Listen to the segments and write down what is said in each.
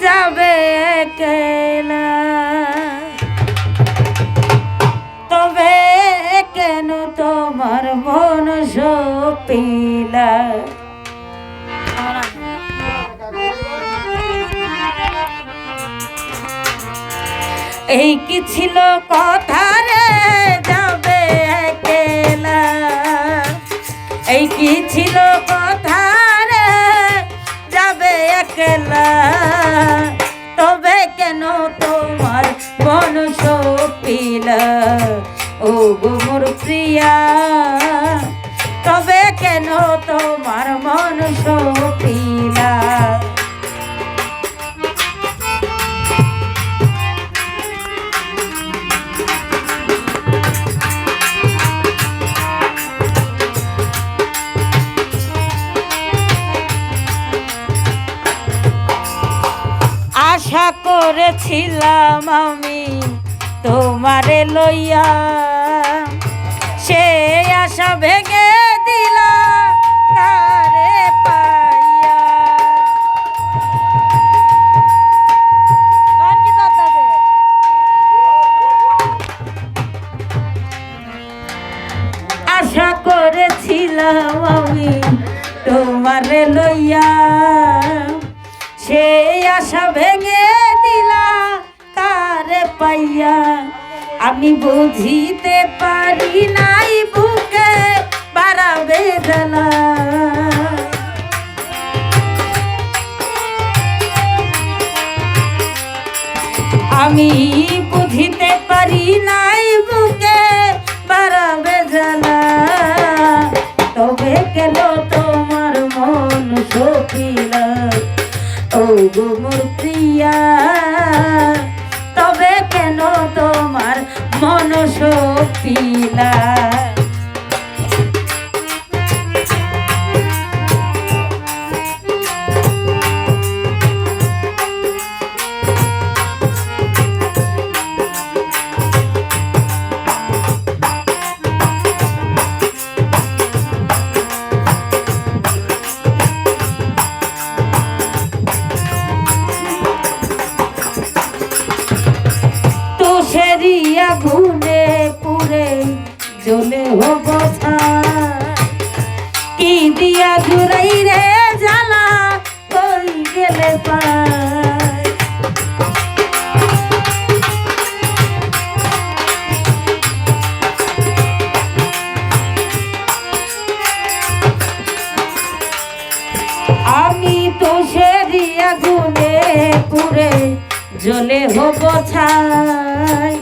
যাবে তবে কেন তোমার মন সপিলা এই কি ছিল কথা রে? যাবে একলা। এই কি ছিল তবে কেন তোমার মন সপিলা ও গো মোর প্রিয়া তবে কেন তোমার করেছিলাম আমি, তোমারে লইয়া। সে আশা ভেঙে দিলা তারে পাইয়া? আশা করেছিলাম আমি, তোমারে লইয়া। সেই আশা ভেঙে পাইয়া আমি বুঝিতে পারি নাই বুকে বাড়াবে বেদনা সপিলা জ্বলে হব কি দিয়া জুড়াই রে জ্বালা, কই গেলে পায়? আমি তো সেরিয়া গুনে পুরে জ্বলে হব ছাই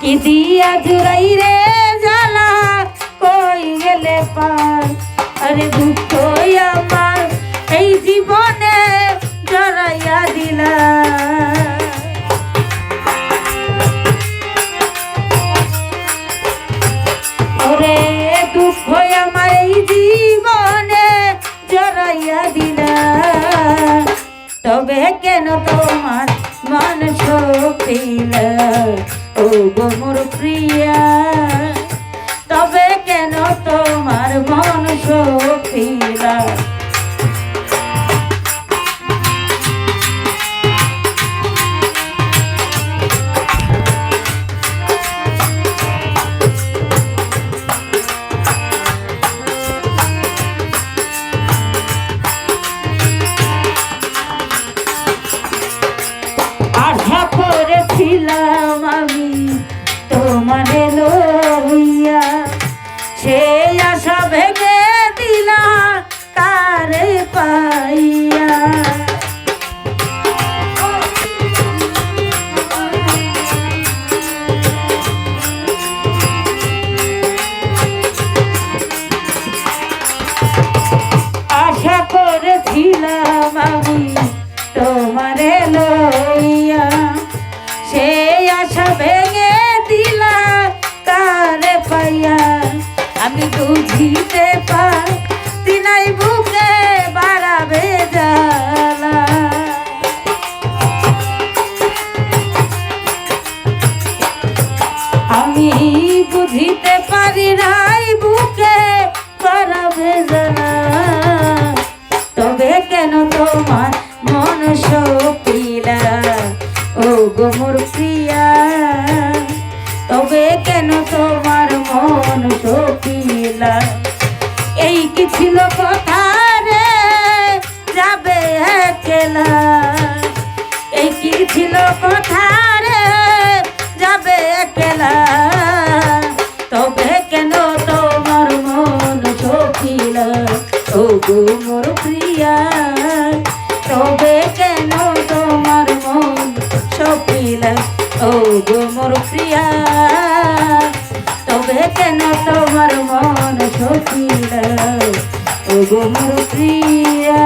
কি দিয়া জুড়াই রে পার আরে দুঃখ আমার এই জীবনে জড়াইয়া দিলা ওরে দুঃখ আমার এই জীবনে দিলা তবে কেন তোমার মন সপিল ও গো মোর প্রিয়া। মন আমি তোমারে লইয়া। সেই আশা ভেঙে দিলা তারে পাইয়া। আমি বুঝিতে পারি নাই বুকে বাড়াবে আমি বুঝিতে পারি নাই প্রিয়া তবে কেন তোমার মন সপিলা এই কি ছিল কথা রে? যাবে একলা। এই কি ছিল কথা রে? যাবে একলা। তবে কেন তোমার মন ও গো মোর প্রিয়া গো মোর প্রিয়া তবে কেন তোমার মন সখিল ও গো মোর প্রিয়া